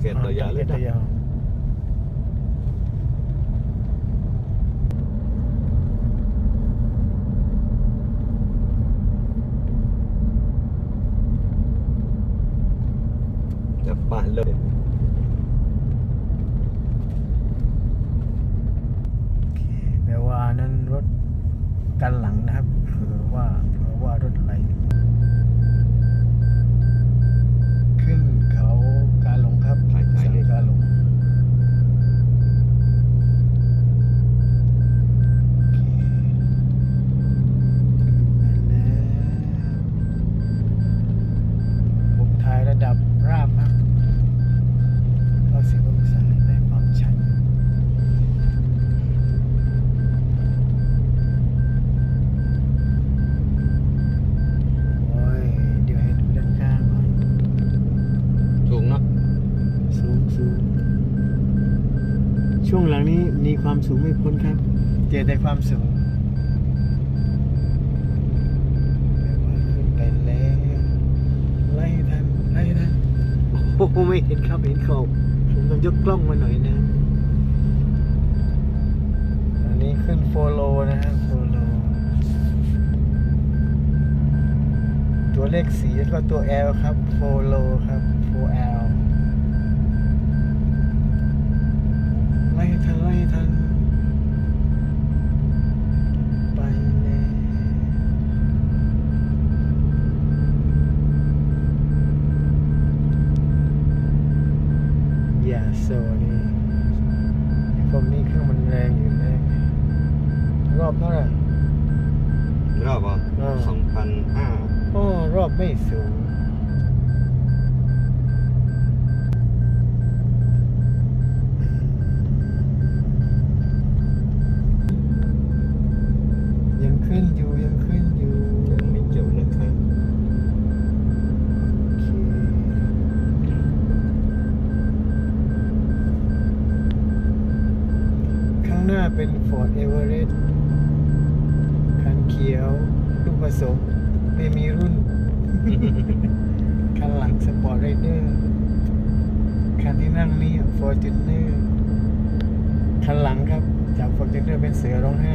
target daya target dah. daya. Cepat lah. โอเคแปลว่านั้นรถกันหลังนะครับเผื่อว่าเผื่อว่า ช่วงหลังนี้มีความสูงไม่พ้นครับ เจอแต่ความสูงแม่ว่าขึ้นไปแล้วไล่ทันไล่ทันโอ้โหไม่เห็นครับเห็นขอบผมต้องยกกล้องมาหน่อยนะอันนี้ขึ้นโฟโลนะฮะโฟโลตัวเลขสีแล้วก็ตัว L ครับ follow ครับ 4L ไโซนี่ไอ้พวกนี้เครื่องมันแรงอยู่แรงรอบเท่าไหร่ Berapa? Ah. 2,500. โอ้รอบไม่สูงางหน้าเป็น Ford Everest คันเขียว ลูกผสมไม่มีรุ่น คันหลังสปอร์ตไรเดอร์ คันที่นั่งนี่ฟอร์จูเนอร์คันหลังครับ จากฟอร์จูเนอร์เป็นเสือร้องไห้